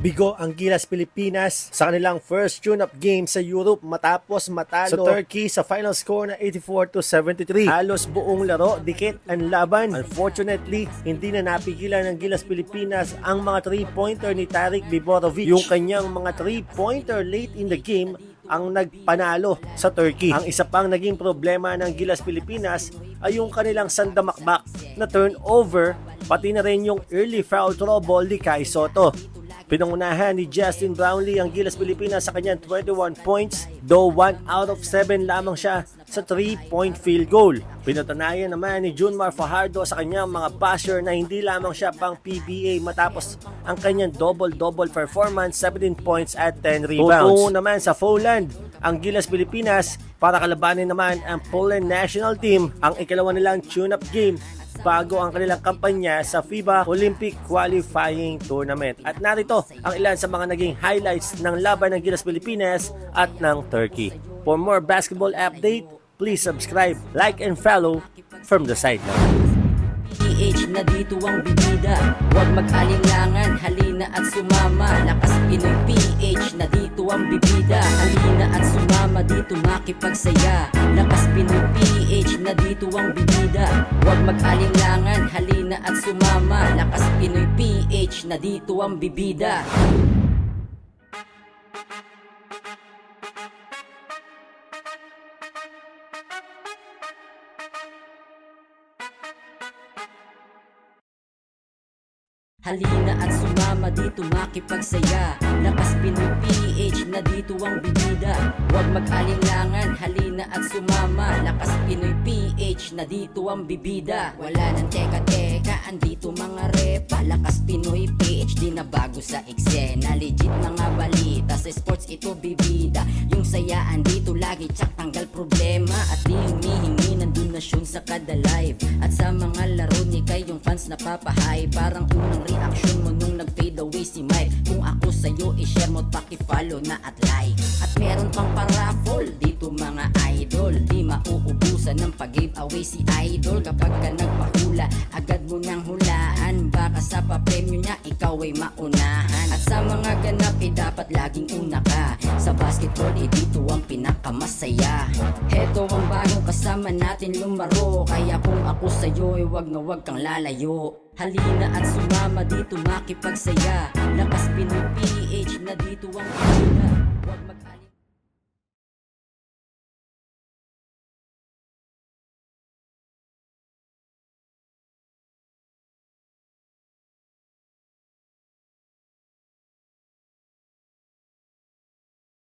Bigo ang Gilas Pilipinas sa kanilang first tune-up game sa Europe matapos matalo sa Turkey sa final score na 84 to 73. Halos buong laro, dikit ang laban. Unfortunately, hindi na napigilan ng Gilas Pilipinas ang mga 3-pointer ni Tarik Biborovic. Yung kanyang mga 3-pointer late in the game ang nagpanalo sa Turkey. Ang isa pang naging problema ng Gilas Pilipinas ay yung kanilang sandamakbak na turnover pati na rin yung early foul trouble ni Kai Soto. Pinangunahan ni Justin Brownlee ang Gilas Pilipinas sa kanyang 21 points, though 1 out of 7 lamang siya sa 3-point field goal. Pinatunayan naman ni Junmar Fajardo sa kanyang mga basher na hindi lamang siya pang PBA matapos ang kanyang double-double performance, 17 points at 10 rebounds. Tutungo naman sa Poland, ang Gilas Pilipinas para kalabanin naman ang Poland national team ang ikalawa nilang tune-up game bago ang kanilang kampanya sa FIBA Olympic Qualifying Tournament. At narito ang ilan sa mga naging highlights ng laban ng Gilas Pilipinas at ng Turkey. For more basketball update, please subscribe, like, and follow from the sideline. PH na dito ang bibida Huwag mag-alinlangan, halina at sumama Lakas Pinoy PH na dito ang bibida Halina dito makipagsaya Lakas Pinoy PH na dito ang bibida. Huwag mag-alinlangan, halina at sumama. Lakas Pinoy PH na dito ang bibida Halina at sumama dito makipagsaya. Lakas Pinoy PH na dito ang bibida. Huwag mag-alinlangan, halina at sumama. Lakas Pinoy PH na dito ang bibida. Wala nang teka-teka, andito mga repa. Lakas Pinoy PH, di na bago sa eksena. Legit na nga balita, sa sports ito bibida. Yung saya andito lagi, tsak napapahay. Parang unang reaction mo nung nag-fade away si Mike. Kung ako sa'yo, i-share mo, paki-follow na at like. At meron pang paraffol ng pag-giveaway si idol Kapag ka nagpahula, agad mo nang hulaan Baka sa papremyo niya, ikaw ay maunahan. At sa mga ganap, eh dapat laging una ka. Sa basketball, eh dito ang pinakamasaya. Heto ang bagong kasama natin lumaro. Kaya kung ako sa'yo, eh wag na wag kang lalayo. Halina at sumama dito makipagsaya. Lakas Pinoy PH na dito ang bida Huwag mag